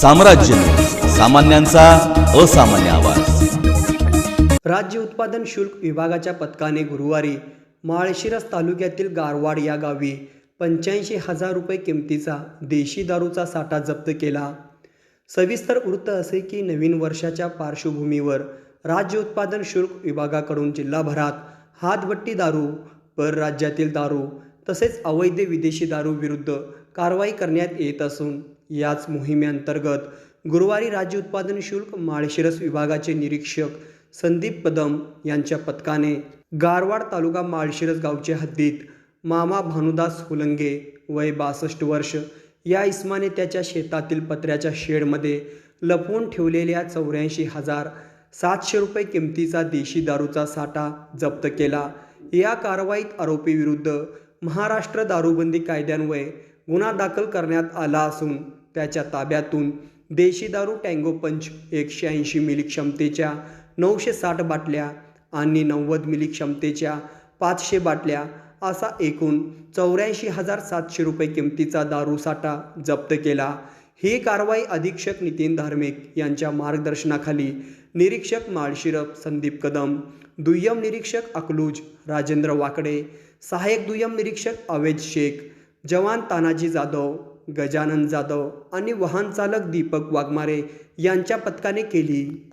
साम्राज्य. सामान्यांचा असामान्य आवाज. राज्य उत्पादन शुल्क विभागाच्या पथकाने गुरुवारी माळशिरस तालुक्यातील गारवाड या गावी पंच्याऐंशी हजार रुपये किमतीचा देशी दारूचा साठा जप्त केला. सविस्तर वृत्त असे की नवीन वर्षाच्या पार्श्वभूमीवर राज्य उत्पादन शुल्क विभागाकडून जिल्हाभरात हातभट्टी दारू परराज्यातील दारू तसेच अवैध विदेशी दारू विरुद्ध कारवाई करण्यात येत असून याच मोहिमेअंतर्गत गुरुवारी राज्य उत्पादन शुल्क माळशिरस विभागाचे निरीक्षक संदीप कदम यांच्या पथकाने गारवाड तालुका माळशिरस गावच्या हद्दीत मामा भानुदास हुलंगे वय बासष्ट वर्ष या इस्माने त्याच्या शेतातील पत्र्याच्या शेडमध्ये लपवून ठेवलेल्या चौऱ्याऐंशी हजार सातशे रुपये किमतीचा देशी दारूचा साठा जप्त केला. या कारवाईत आरोपीविरुद्ध महाराष्ट्र दारूबंदी कायद्यान्वये गुन्हा दाखल करण्यात आला असून त्याच्या ताब्यातून देशी दारू टँगो पंच एकशे ऐंशी मिली क्षमतेच्या नऊशे साठ बाटल्या आणि नव्वद मिली क्षमतेच्या पाचशे बाटल्या असा एकूण चौऱ्याऐंशी हजार सातशे रुपये किमतीचा दारू साठा जप्त केला. ही कारवाई अधीक्षक नितीन धार्मिक यांच्या मार्गदर्शनाखाली निरीक्षक माळशिरप संदीप कदम दुय्यम निरीक्षक अकलूज राजेंद्र वाकडे सहाय्यक दुय्यम निरीक्षक अवेज शेख जवान तानाजी जाधव गजानन जाधव आणि वाहनचालक दीपक वाघमारे यांच्या पथकाने केली.